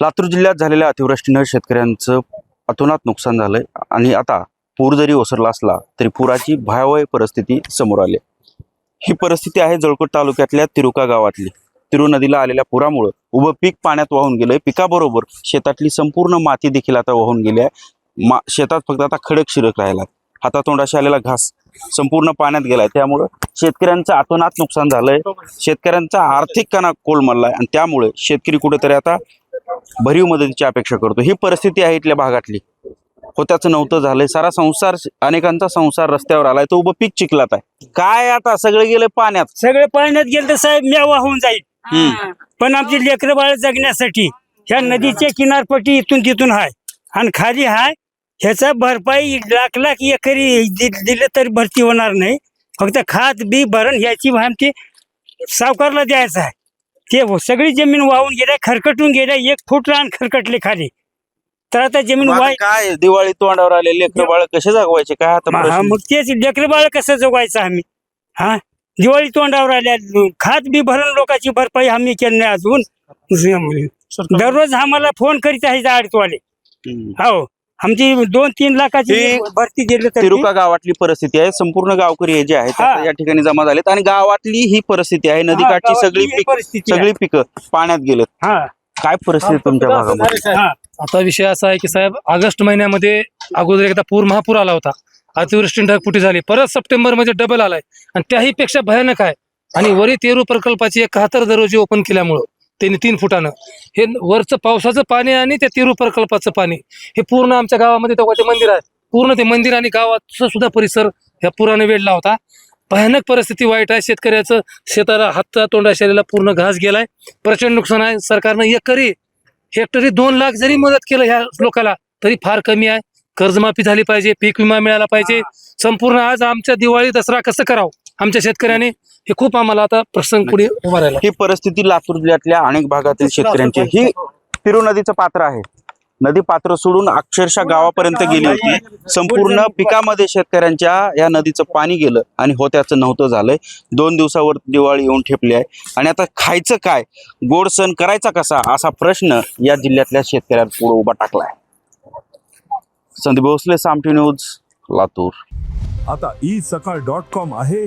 लातूर जिल्ह्यात झालेल्या अतिवृष्टीनं शेतकऱ्यांचं अतोनात नुकसान झालंय. आणि आता पूर जरी ओसरला असला तरी पुराची भयावह परिस्थिती समोर आली आहे. ही परिस्थिती आहे जळकोट तालुक्यातल्या तिरुका गावातली. तिरु नदीला आलेल्या पुरामुळं उभं पीक पाण्यात वाहून गेलंय. पिकाबरोबर शेतातली संपूर्ण माती देखील आता वाहून गेली आहे. मा शेतात फक्त आता खडक शिरक राहिला हातातोंडाशी आलेला घास संपूर्ण पाण्यात गेलाय. त्यामुळं शेतकऱ्यांचं अतोनात नुकसान झालंय. शेतकऱ्यांचा आर्थिक कणा कोलमडलाय आणि त्यामुळे शेतकरी कुठेतरी आता भरीव मदतीची अपेक्षा करतो. ही परिस्थिती आहे इथल्या भागातली. होत्याचं नव्हतं झालंय. सारा संसार अनेकांचा संसार रस्त्यावर आलाय. तो उभं पीक चिखलात आहे. काय आता? सगळं गेलं पाण्यात. सगळे पाण्यात गेलं तर साहेब मेवा होऊन जाईल. पण आमची लेकरं बाळ जगण्यासाठी ह्या नदीच्या किनारपट्टी इथून तिथून हाय. आणि खाली हाय ह्याचा भरपाई लाख लाख एकरी दिलं तरी भरती होणार नाही. फक्त खात बी भरण ह्याची आमची सावकारला द्यायचं आहे. ते हो- सगळी जमीन वाहून गेल्या खरकटून गेल्या एक फूट रान खरकटले खाली. तर आता जमीन मग वाय काय दिवाळी तोंडावर आले लेकर बाळ कसे जागवायचे? काय आता हा प्रश्न? मग तेच लेकरं बाळ कसं जगवायचं आम्ही? हा? दिवाळी तोंडावर आल्या खात बी भरण लोकांची भरपाई आम्ही केली नाही अजून. दररोज आम्हाला फोन करीत आहे आडतवाले. हम्म. हो. आमची दोन तीन लाखाची ही भरती दिली तर. तिरुका गावातली परिस्थिती आहे. संपूर्ण गावकरी हे जे आहेत. आता या ठिकाणी जमा झालेत. आणि गावातली ही परिस्थिती आहे. नदीकाठची सगळी पीक सगळी पिकं पाण्यात गेलेत. हा. काय परिस्थिती तुमच्या भागामध्ये? हा. आता विषय असा आहे की साहेब ऑगस्ट महिन्यामध्ये अगोदर एकदा पूर महापूर आला होता. अतिवृष्टी ढगफुटी झाली. परत सप्टेंबरमध्ये डबल आलाय. आणि त्याही पेक्षा भयानक आहे. आणि वरी तेरू प्रकल्पाची एकाहत्तर दरवाजे ओपन केल्यामुळं. त्यांनी तीन फुटानं. हे वरचं पावसाचं पाणी आणि त्या तिरू प्रकल्पाचं पाणी. हे पूर्ण आमच्या गावामध्ये तेव्हा ते मंदिर आहे पूर्ण ते मंदिर आणि गावाचा सुद्धा परिसर ह्या पुराने वेढला होता. भयानक परिस्थिती वाईट आहे. शेतकऱ्याचं शेताला हातचा तोंडा शरीराला पूर्ण घास गेलाय. प्रचंड नुकसान आहे. सरकारनं एकरी हेक्टरी दोन लाख जरी मदत केलं ह्या लोकाला तरी फार कमी आहे. कर्जमाफी झाली पाहिजे. पीक विमा मिळाला पाहिजे. संपूर्ण आज आमच्या दिवाळी दसरा कसं करावं? आमच्या शेतकऱ्याने हे खूप आम्हाला आता प्रसंग पुढे उभा राहिला. ही परिस्थिती लातूर जिल्ह्यातल्या अनेक भागातील शेतकऱ्यांची. ही तिरू नदीचं पात्र आहे. नदी पात्र सोडून अक्षरशः गावापर्यंत गेली होती. संपूर्ण पिकामध्ये शेतकऱ्यांच्या या नदीचं पाणी गेलं आणि होत्याचं नव्हतं झालंय. दोन दिवसावर दिवाळी येऊन ठेपली आहे. आणि आता खायचं काय? गोड सण करायचा कसा? असा प्रश्न या जिल्ह्यातल्या शेतकऱ्यांपुढे उभा टाकलाय. संदीप भोसले सामटी न्यूज लातूर. आता ई सकाळ डॉट कॉम आहे.